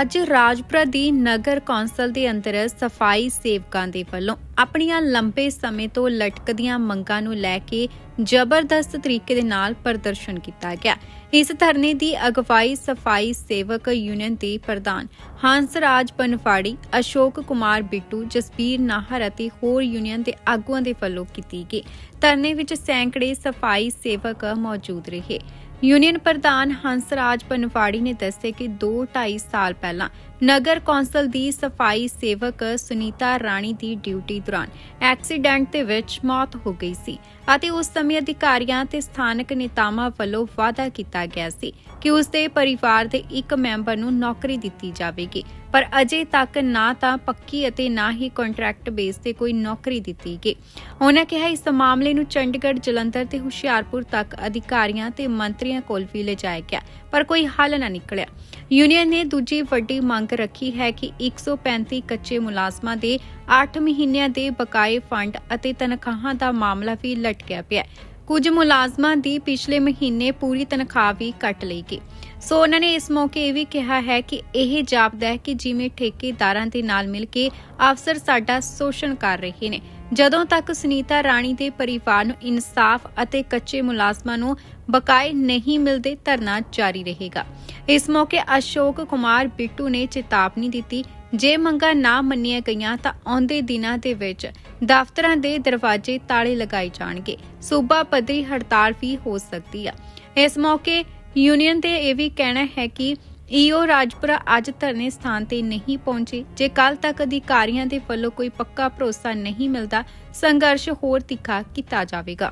ਅੱਜ ਰਾਜਪੁਰਾ ਦੀ ਨਗਰ ਕੌਂਸਲ ਦੇ ਅੰਦਰ ਸਫ਼ਾਈ ਸੇਵਕਾਂ ਦੇ ਵੱਲੋਂ ਆਪਣੀਆਂ ਲੰਬੇ ਸਮੇਂ ਤੋਂ ਲਟਕਦੀਆਂ ਮੰਗਾਂ ਨੂੰ ਲੈ ਕੇ ਜ਼ਬਰਦਸਤ ਤਰੀਕੇ ਦੇ ਨਾਲ ਪ੍ਰਦਰਸ਼ਨ ਕੀਤਾ ਗਿਆ। ਇਸ ਧਰਨੇ ਦੀ ਅਗਵਾਈ ਸਫ਼ਾਈ ਸੇਵਕ ਯੂਨੀਅਨ ਦੇ ਪ੍ਰਧਾਨ ਹੰਸਰਾਜ ਪਨਫਾੜੀ ਅਸ਼ੋਕ ਕੁਮਾਰ ਬਿੱਟੂ, ਜਸਬੀਰ ਨਾਹਰ ਅਤੇ ਹੋਰ ਯੂਨੀਅਨ ਦੇ ਆਗੂਆਂ ਦੇ ਵੱਲੋਂ ਕੀਤੀ ਗਈ। ਧਰਨੇ ਵਿੱਚ ਸੈਂਕੜੇ ਸਫ਼ਾਈ ਸੇਵਕ ਮੌਜੂਦ ਰਹੇ। ਯੂਨੀਅਨ ਪ੍ਰਧਾਨ ਹੰਸਰਾਜ ਪਨਵਾੜੀ ਨੇ ਦੱਸਿਆ ਕਿ 2-2.5 ਸਾਲ ਪਹਿਲਾਂ ਨਗਰ ਕੌਂਸਲ ਦੀ ਸਫ਼ਾਈ ਸੇਵਕ ਸੁਨੀਤਾ ਰਾਣੀ ਦੀ ਡਿਊਟੀ ਦੌਰਾਨ ਐਕਸੀਡੈਂਟ ਦੇ ਵਿੱਚ ਮੌਤ ਹੋ ਗਈ ਸੀ ਅਤੇ ਉਸ ਸਮੇਂ ਅਧਿਕਾਰੀਆਂ ਤੇ ਸਥਾਨਕ ਨੇਤਾਵਾਂ ਵੱਲੋਂ ਵਾਅਦਾ ਕੀਤਾ ਗਿਆ ਸੀ ਕਿ ਉਸ ਦੇ ਪਰਿਵਾਰ ਦੇ ਇੱਕ ਮੈਂਬਰ ਨੂੰ ਨੌਕਰੀ ਦਿੱਤੀ ਜਾਵੇਗੀ, ਪਰ ਅਜੇ ਤੱਕ ਨਾ ਤਾਂ ਪੱਕੀ ਅਤੇ ਨਾ ਹੀ ਕੰਟਰੈਕਟ ਬੇਸ ਤੇ ਕੋਈ ਨੌਕਰੀ ਦਿੱਤੀ ਗਈ। ਉਹਨਾਂ ਕਿਹਾ, ਇਸ ਮਾਮਲੇ ਨੂੰ ਚੰਡੀਗੜ੍ਹ, ਜਲੰਧਰ ਤੇ ਹੁਸ਼ਿਆਰਪੁਰ ਤੱਕ ਅਧਿਕਾਰੀਆਂ ਤੇ ਮੰਤਰੀਆਂ ਕੋਲ ਵੀ ਲਿਜਾਇਆ ਗਿਆ, ਪਰ ਕੋਈ ਹੱਲ ਨਾ ਨਿਕਲਿਆ। ਯੂਨੀਅਨ ਨੇ ਦੂਜੀ ਵੱਡੀ ਮੰਗ ਰੱਖੀ ਹੈ ਕਿ 135 ਕੱਚੇ ਮੁਲਾਜ਼ਮਾਂ ਦੇ 8 ਮਹੀਨਿਆਂ ਦੇ ਬਕਾਏ ਫੰਡ ਅਤੇ ਤਨਖਾਹਾਂ ਦਾ ਮਾਮਲਾ ਵੀ ਲਟਕਿਆ ਪਿਆ ਹੈ। ਕੁਝ ਮੁਲਾਜ਼ਮਾਂ ਦੀ ਪਿਛਲੇ ਮਹੀਨੇ ਪੂਰੀ ਤਨਖਾਹ ਵੀ ਕੱਟ ਲਈ ਗਈ ਸੋ ਉਹਨਾਂ ਨੇ ਇਸ ਮੌਕੇ ਇਹ ਵੀ ਕਿਹਾ ਹੈ ਕਿ ਇਹ ਜਾਪਦਾ ਹੈ ਕਿ ਜਿਵੇਂ ਠੇਕੇਦਾਰਾਂ ਦੇ ਨਾਲ ਮਿਲ ਕੇ ਅਫਸਰ ਸਾਡਾ ਸ਼ੋਸ਼ਣ ਕਰ ਰਹੇ ਨੇ ਜਦੋਂ ਤੱਕ ਸੁਨੀਤਾ ਰਾਣੀ ਦੇ ਪਰਿਵਾਰ ਨੂੰ ਇਨਸਾਫ ਅਤੇ ਕੱਚੇ ਮੁਲਾਜ਼ਮਾਂ ਨੂੰ ਬਕਾਏ ਨਹੀਂ ਮਿਲਦੇ ਧਰਨਾ ਜਾਰੀ ਰਹੇਗਾ। ਇਸ ਮੌਕੇ ਅਸ਼ੋਕ ਕੁਮਾਰ ਬਿੱਟੂ ਨੇ ਚੇਤਾਵਨੀ ਦਿੱਤੀ, ਜੇ ਮੰਗਾਂ ਨਾ ਮੰਨੀਆਂ ਗਈਆਂ ਤਾਂ ਆਉਂਦੇ ਦਿਨਾਂ ਦੇ ਵਿੱਚ ਦਫ਼ਤਰਾਂ ਦੇ ਦਰਵਾਜ਼ੇ ਤਾਲੇ ਲਗਾਏ ਜਾਣਗੇ। ਸੂਬਾ ਪੱਧਰੀ ਹੜਤਾਲ ਵੀ ਹੋ ਸਕਦੀ ਆ। ਇਸ ਮੌਕੇ ਯੂਨੀਅਨ ਦੇ ਇਹ ਵੀ ਕਹਿਣਾ ਹੈ ਕਿ ਈਓ ਰਾਜਪੁਰਾ ਅੱਜ ਧਰਨੇ ਸਥਾਨ ਤੇ ਨਹੀਂ ਪਹੁੰਚੇ। ਜੇ ਕੱਲ ਤੱਕ ਅਧਿਕਾਰੀਆਂ ਦੇ ਵੱਲੋਂ ਕੋਈ ਪੱਕਾ ਭਰੋਸਾ ਨਹੀਂ ਮਿਲਦਾ ਸੰਘਰਸ਼ ਹੋਰ ਤਿੱਖਾ ਕੀਤਾ ਜਾਵੇਗਾ।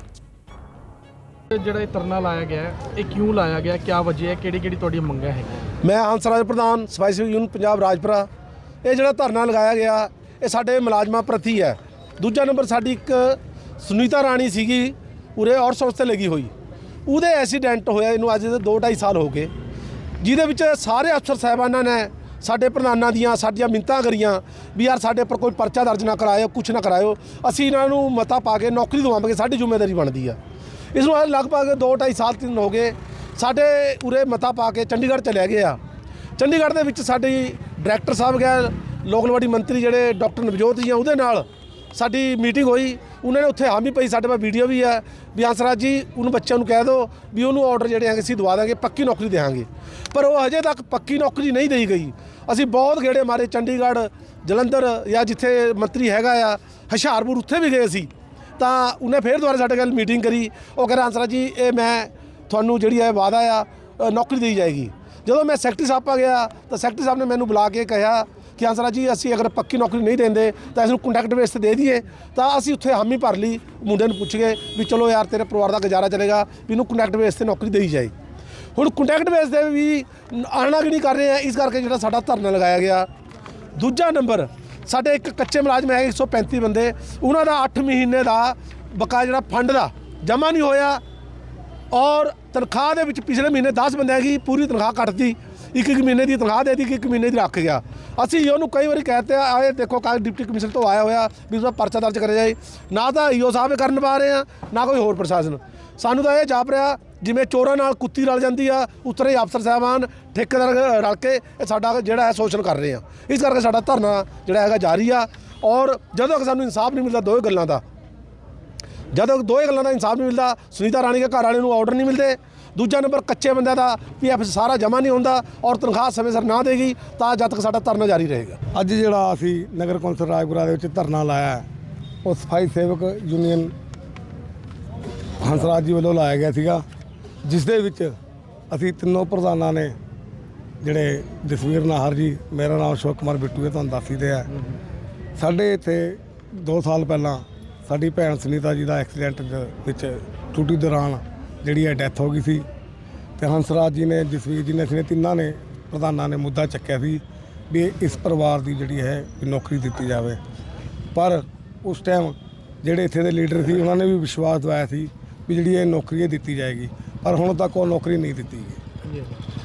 ਜਿਹੜਾ ਇਹ ਤਰਨਾ ਲਾਇਆ ਗਿਆ ਹੈ, ਇਹ ਕਿਉਂ ਲਾਇਆ ਗਿਆ? ਕਿਆ ਵਜ੍ਹਾ ਹੈ? ਕਿਹੜੀ ਕਿਹੜੀ ਤੁਹਾਡੀਆਂ ਮੰਗਾਂ ਹੈਗੀਆਂ? ਮੈਂ ਹੰਸਰਾਜ ਪ੍ਰਧਾਨ ਸਫ਼ਾਈ ਸੇਵਕ ਯੂਨੀਅਨ ਪੰਜਾਬ ਰਾਜਪੁਰਾ। ਇਹ ਜਿਹੜਾ ਧਰਨਾ ਲਗਾਇਆ ਗਿਆ ਇਹ ਸਾਡੇ ਮੁਲਾਜ਼ਮਾਂ ਪ੍ਰਤੀ ਹੈ। ਦੂਜਾ ਨੰਬਰ ਸਾਡੀ ਇੱਕ ਸੁਨੀਤਾ ਰਾਣੀ ਸੀਗੀ ਉਰੇ ਆਊਟਸੋਰਸ ਤੇ ਲੱਗੀ ਹੋਈ। ਉਹਦੇ ਐਕਸੀਡੈਂਟ ਹੋਇਆ ਇਹਨੂੰ ਅੱਜ ਦੇ 2.5 ਸਾਲ ਹੋ ਗਏ। ਜਿਹਦੇ ਵਿੱਚ ਸਾਰੇ ਅਫਸਰ ਸਾਹਿਬਾਨਾਂ ਨੇ ਸਾਡੇ ਪ੍ਰਧਾਨਾਂ ਦੀਆਂ, ਸਾਡੀਆਂ ਮਿੰਤਾਂ ਕਰੀਆਂ ਵੀ ਯਾਰ ਸਾਡੇ ਉੱਪਰ ਕੋਈ ਪਰਚਾ ਦਰਜ ਨਾ ਕਰਾਇਓ, ਕੁਛ ਨਾ ਕਰਾਇਓ। ਅਸੀਂ ਇਹਨਾਂ ਨੂੰ ਮਤਾ ਪਾ ਕੇ ਨੌਕਰੀ ਦਵਾਵਾਂਗੇ, ਸਾਡੀ ਜ਼ਿੰਮੇਵਾਰੀ ਬਣਦੀ ਆ। ਇਸ ਨੂੰ ਅੱਜ ਲਗਭਗ 2.5 ਸਾਲ, ਤਿੰਨ ਹੋ ਗਏ, ਸਾਡੇ ਉਰੇ ਮਤਾ ਪਾ ਕੇ ਚੰਡੀਗੜ੍ਹ ਚਲੇ ਗਏ ਆ। ਚੰਡੀਗੜ੍ਹ ਦੇ ਵਿੱਚ ਸਾਡੀ ਡਾਇਰੈਕਟਰ ਸਾਹਿਬ ਗਏ ਲੋਕਲਵਾੜੀ ਮੰਤਰੀ ਜਿਹੜੇ ਡਾਕਟਰ ਨਵਜੋਤ ਜੀ ਆ, ਉਹਦੇ ਨਾਲ ਸਾਡੀ ਮੀਟਿੰਗ ਹੋਈ। ਉਹਨਾਂ ਨੇ ਉੱਥੇ ਹਾਮੀ ਪਈ ਸਾਡੇ ਕੋਲ ਵੀਡੀਓ ਵੀ ਹੈ ਵੀ ਹੰਸਰਾਜ ਜੀ ਉਹਨੂੰ ਬੱਚਿਆਂ ਨੂੰ ਕਹਿ ਦਿਓ ਵੀ ਉਹਨੂੰ ਆਰਡਰ ਜਿਹੜੇ ਹੈਗੇ ਅਸੀਂ ਦਵਾ ਦਾਂਗੇ, ਪੱਕੀ ਨੌਕਰੀ ਦੇਵਾਂਗੇ। ਪਰ ਉਹ ਹਜੇ ਤੱਕ ਪੱਕੀ ਨੌਕਰੀ ਨਹੀਂ ਦੇਈ ਗਈ। ਅਸੀਂ ਬਹੁਤ ਗੇੜੇ ਮਾਰੇ, ਚੰਡੀਗੜ੍ਹ, ਜਲੰਧਰ ਜਾਂ ਜਿੱਥੇ ਮੰਤਰੀ ਹੈਗਾ ਆ, ਹੁਸ਼ਿਆਰਪੁਰ, ਉੱਥੇ ਵੀ ਗਏ ਸੀ ਤਾਂ ਉਹਨੇ ਫੇਰ ਦੁਬਾਰਾ ਸਾਡੇ ਨਾਲ ਮੀਟਿੰਗ ਕਰੀ। ਉਹ ਕਹਿੰਦਾ ਹੰਸਰਾਜ ਜੀ, ਇਹ ਮੈਂ ਤੁਹਾਨੂੰ ਜਿਹੜੀ ਹੈ ਵਾਅਦਾ ਆ ਨੌਕਰੀ ਦੇਈ ਜਾਏਗੀ। ਜਦੋਂ ਮੈਂ ਸੈਕਟਰੀ ਸਾਹਿਬ ਪਾ ਗਿਆ, ਤਾਂ ਸੈਕਟਰੀ ਸਾਹਿਬ ਨੇ ਮੈਨੂੰ ਬੁਲਾ ਕੇ ਕਿਹਾ ਕਿ ਹੰਸਰਾਜ ਜੀ, ਅਸੀਂ ਅਗਰ ਪੱਕੀ ਨੌਕਰੀ ਨਹੀਂ ਦਿੰਦੇ, ਤਾਂ ਇਸ ਨੂੰ ਕੰਟੈਕਟ ਬੇਸ ਤੇ ਦੇ ਦਈਏ। ਤਾਂ ਅਸੀਂ ਉੱਥੇ ਹਾਮੀ ਭਰ ਲਈ, ਮੁੰਡੇ ਨੂੰ ਪੁੱਛ ਗਏ ਵੀ ਚਲੋ ਯਾਰ, ਤੇਰੇ ਪਰਿਵਾਰ ਦਾ ਗੁਜ਼ਾਰਾ ਚੱਲੇਗਾ, ਵੀ ਇਹਨੂੰ ਕੰਟੈਕਟ ਬੇਸ ਤੇ ਨੌਕਰੀ ਦੇਈ ਜਾਏ। ਹੁਣ ਕੰਟੈਕਟ ਬੇਸ ਤੇ ਵੀ ਆਣਾ ਕਿ ਨਹੀਂ ਕਰ ਰਹੇ ਆ, ਇਸ ਕਰਕੇ ਜਿਹੜਾ ਸਾਡਾ ਧਰਨਾ ਲਗਾਇਆ ਗਿਆ। ਦੂਜਾ ਨੰਬਰ, ਸਾਡੇ ਇੱਕ ਕੱਚੇ ਮੁਲਾਜ਼ਮ ਹੈ 135 ਬੰਦੇ, ਉਹਨਾਂ ਦਾ 8 ਮਹੀਨੇ ਦਾ ਬਕਾਇਆ ਜਿਹੜਾ ਫੰਡ ਦਾ ਜਮ੍ਹਾਂ ਨਹੀਂ ਹੋਇਆ। ਔਰ ਤਨਖਾਹ ਦੇ ਵਿੱਚ ਪਿਛਲੇ ਮਹੀਨੇ 10 ਬੰਦਿਆਂ ਦੀ ਪੂਰੀ ਤਨਖਾਹ ਕੱਟਤੀ, ਇੱਕ ਇੱਕ ਮਹੀਨੇ ਦੀ ਤਨਖਾਹ ਦੇ ਦਿੱਤੀ, ਇੱਕ ਮਹੀਨੇ ਦੀ ਰੱਖ ਗਿਆ। ਅਸੀਂ ਉਹਨੂੰ ਕਈ ਵਾਰੀ ਕਹਤੇ ਆ, ਆਏ ਦੇਖੋ ਕਾ ਡਿਪਟੀ ਕਮਿਸ਼ਨਰ ਤੋਂ ਆਇਆ ਹੋਇਆ ਵੀ ਉਸ ਦਾ ਪਰਚਾ ਦਰਜ ਕਰਿਆ ਜਾਏ। ਨਾ ਤਾਂ ਈਓ ਸਾਹਿਬ ਕਰਨ ਪਾ ਰਹੇ ਆ, ਨਾ ਕੋਈ ਹੋਰ ਪ੍ਰਸ਼ਾਸਨ। ਸਾਨੂੰ ਤਾਂ ਇਹ ਜਾਪ ਰਿਹਾ, ਜਿਵੇਂ ਚੋਰਾਂ ਨਾਲ ਕੁੱਤੀ ਰਲ ਜਾਂਦੀ ਆ, ਉਤਰੇ ਅਫਸਰ ਸਾਹਿਬਾਨ, ਠੇਕੇਦਾਰ ਰਲ ਕੇ ਇਹ ਸਾਡਾ ਜਿਹੜਾ ਹੈ ਸ਼ੋਸ਼ਣ ਕਰ ਰਹੇ ਆ। ਇਸ ਕਰਕੇ ਸਾਡਾ ਧਰਨਾ ਜਿਹੜਾ ਹੈਗਾ ਜਾਰੀ ਆ ਔਰ ਜਦੋਂ ਤੱਕ ਸਾਨੂੰ ਇਨਸਾਫ ਨਹੀਂ ਮਿਲਦਾ ਦੋਵੇਂ ਗੱਲਾਂ ਦਾ ਜਦੋਂ ਦੋਏ ਗੱਲਾਂ ਦਾ ਇਨਸਾਫ ਨਹੀਂ ਮਿਲਦਾ ਸੁਨੀਤਾ ਰਾਣੀ ਦੇ ਘਰ ਵਾਲੇ ਨੂੰ ਆਰਡਰ ਨਹੀਂ ਮਿਲਦੇ ਦੂਜਾ ਨੰਬਰ ਕੱਚੇ ਬੰਦਿਆਂ ਦਾ ਪੀਐਫ ਸਾਰਾ ਜਮ੍ਹਾਂ ਨਹੀਂ ਹੁੰਦਾ ਔਰ ਤਨਖਾਹ ਸਮੇਂ ਸਿਰ ਨਾ ਦੇਗੀ ਤਾਂ ਜਦ ਤੱਕ ਸਾਡਾ ਧਰਨਾ ਜਾਰੀ ਰਹੇਗਾ। ਅੱਜ ਜਿਹੜਾ ਅਸੀਂ ਨਗਰ ਕੌਂਸਲ ਰਾਜਪੁਰਾ ਦੇ ਵਿੱਚ ਧਰਨਾ ਲਾਇਆ ਉਹ ਸਫ਼ਾਈ ਸੇਵਕ ਯੂਨੀਅਨ ਹੰਸਰਾਜ ਜੀ ਵੱਲੋਂ ਲਾਇਆ ਗਿਆ ਸੀਗਾ ਜਿਸ ਦੇ ਵਿੱਚ ਅਸੀਂ ਤਿੰਨੋਂ ਪ੍ਰਧਾਨਾਂ ਨੇ ਜਿਹੜੇ ਜਸਵੀਰ ਨਾਹਰ ਜੀ ਮੇਰਾ ਨਾਮ ਅਸ਼ੋਕ ਕੁਮਾਰ ਬਿੱਟੂ ਹੈ ਤੁਹਾਨੂੰ ਦੱਸ ਹੀ ਦਿਆ ਸਾਡੇ ਇੱਥੇ 2 ਸਾਲ ਪਹਿਲਾਂ ਸਾਡੀ ਭੈਣ ਸੁਨੀਤਾ ਜੀ ਦਾ ਐਕਸੀਡੈਂਟ ਦੇ ਵਿੱਚ ਟੂਟੀ ਦੌਰਾਨ ਜਿਹੜੀ ਹੈ ਡੈਥ ਹੋ ਗਈ ਸੀ ਤੇ ਹੰਸਰਾਜ ਜੀ ਨੇ, ਜਸਵੀਰ ਜੀ ਨੇ ਅਸੀਂ ਤਿੰਨਾਂ ਨੇ ਪ੍ਰਧਾਨਾਂ ਨੇ ਮੁੱਦਾ ਚੱਕਿਆ ਸੀ ਵੀ ਇਸ ਪਰਿਵਾਰ ਦੀ ਜਿਹੜੀ ਹੈ ਨੌਕਰੀ ਦਿੱਤੀ ਜਾਵੇ। ਪਰ ਉਸ ਟਾਈਮ ਜਿਹੜੇ ਇੱਥੇ ਦੇ ਲੀਡਰ ਸੀ, ਉਹਨਾਂ ਨੇ ਵੀ ਵਿਸ਼ਵਾਸ ਦਵਾਇਆ ਸੀ ਵੀ ਜਿਹੜੀ ਇਹ ਨੌਕਰੀ ਇਹ ਦਿੱਤੀ ਜਾਏਗੀ। ਪਰ ਹੁਣ ਤੱਕ ਉਹ ਨੌਕਰੀ ਨਹੀਂ ਦਿੱਤੀ ਗਈ।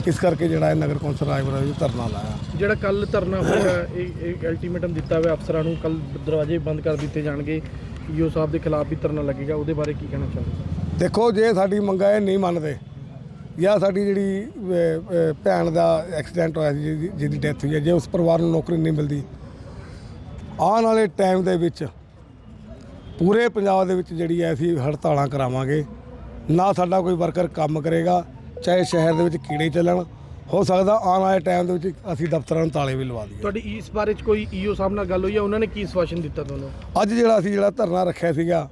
ਇਸ ਕਰਕੇ ਜਿਹੜਾ ਇਹ ਨਗਰ ਕੌਂਸਲ ਰਾਜਪੁਰਾ ਵਿੱਚ ਧਰਨਾ ਲਾਇਆ। ਜਿਹੜਾ ਕੱਲ ਧਰਨਾ ਹੋਇਆ, ਇਹ ਅਲਟੀਮੇਟਮ ਦਿੱਤਾ ਹੋਇਆ ਅਫਸਰਾਂ ਨੂੰ ਕੱਲ ਦਰਵਾਜ਼ੇ ਬੰਦ ਕਰ ਦਿੱਤੇ ਜਾਣਗੇ। ਈਓ ਸਾਹਿਬ ਦੇ ਖਿਲਾਫ ਵੀ ਧਰਨਾ ਲੱਗੇਗਾ ਉਹਦੇ ਬਾਰੇ ਕੀ ਕਹਿਣਾ ਚਾਹੁੰਦੇ ਦੇਖੋ ਜੇ ਸਾਡੀ ਮੰਗਾਂ ਇਹ ਨਹੀਂ ਮੰਨਦੇ। ਜਾਂ ਸਾਡੀ ਜਿਹੜੀ ਅਹ, ਅਹ, ਭੈਣ ਦਾ ਐਕਸੀਡੈਂਟ ਹੋਇਆ ਸੀ ਜਿਹਦੀ- ਜਿਹਦੀ ਡੈਥ ਹੋਈ ਹੈ ਜੇ ਉਸ ਪਰਿਵਾਰ ਨੂੰ ਨੌਕਰੀ ਨਹੀਂ ਮਿਲਦੀ ਆਉਣ ਵਾਲੇ ਟਾਈਮ ਦੇ ਵਿੱਚ ਪੂਰੇ ਪੰਜਾਬ ਦੇ ਵਿੱਚ ਜਿਹੜੀ ਹੈ ਅਸੀਂ ਹੜਤਾਲਾਂ ਕਰਾਵਾਂਗੇ। ਨਾ ਸਾਡਾ ਕੋਈ ਵਰਕਰ ਕੰਮ ਕਰੇਗਾ ਚਾਹੇ ਸ਼ਹਿਰ ਦੇ ਵਿੱਚ ਕੀੜੇ ਚੱਲਣ ਹੋ ਸਕਦਾ ਆਉਣ ਵਾਲੇ ਟਾਈਮ ਦੇ ਵਿੱਚ ਅਸੀਂ ਦਫ਼ਤਰਾਂ ਨੂੰ ਤਾਲੇ ਵੀ ਲਵਾ ਦਈਏ। ਤੁਹਾਡੀ ਇਸ ਬਾਰੇ 'ਚ ਕੋਈ ਈਓ ਸਾਹਿਬ ਨਾਲ ਗੱਲ ਹੋਈ ਹੈ ਉਹਨਾਂ ਨੇ ਕੀ ਸਵਾਸ਼ਨ ਦਿੱਤਾ ਤੁਹਾਨੂੰ? ਅੱਜ ਜਿਹੜਾ ਅਸੀਂ ਜਿਹੜਾ ਧਰਨਾ ਰੱਖਿਆ ਸੀਗਾ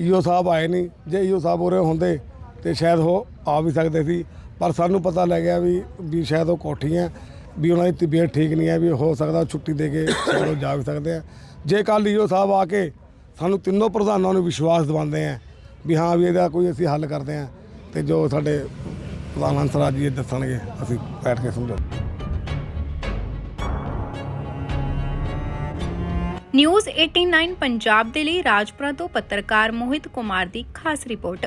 ਈਓ ਸਾਹਿਬ ਆਏ ਨਹੀਂ। ਜੇ ਈਓ ਸਾਹਿਬ ਉਰੇ ਹੁੰਦੇ ਤੇ ਸ਼ਾਇਦ ਉਹ ਆ ਵੀ ਸਕਦੇ ਸੀ। ਪਰ ਸਾਨੂੰ ਪਤਾ ਲੱਗਿਆ ਵੀ ਵੀ ਸ਼ਾਇਦ ਉਹ ਕੋਠੀ ਹੈ ਵੀ ਉਹਨਾਂ ਦੀ ਤਬੀਅਤ ਠੀਕ ਨਹੀਂ ਹੈ ਵੀ ਹੋ ਸਕਦਾ ਛੁੱਟੀ ਦੇ ਕੇ ਸ਼ਾਇਦ ਉਹ ਜਾ ਵੀ ਸਕਦੇ ਆ ਜੇ ਕੱਲ ਈਓ ਸਾਹਿਬ ਆ ਕੇ ਸਾਨੂੰ ਤਿੰਨੋਂ ਪ੍ਰਧਾਨਾਂ ਨੂੰ ਵਿਸ਼ਵਾਸ ਦਿਵਾਉਂਦੇ ਆ ਵੀ ਹਾਂ ਵੀ ਇਹਦਾ ਕੋਈ ਅਸੀਂ ਹੱਲ ਕਰਦੇ ਆ ਤੇ ਜੋ ਸਾਡੇ ਪ੍ਰਧਾਨ ਹੰਸਰਾਜ ਜੀ ਇਹ ਦੱਸਣਗੇ, ਅਸੀਂ ਬੈਠ ਕੇ ਸਮਝੋ ਨਿਊਜ਼ 89 ਪੰਜਾਬ ਦੇ ਲਈ ਰਾਜਪੁਰਾ ਤੋਂ ਪੱਤਰਕਾਰ ਮੋਹਿਤ ਕੁਮਾਰ ਦੀ ਖਾਸ ਰਿਪੋਰਟ।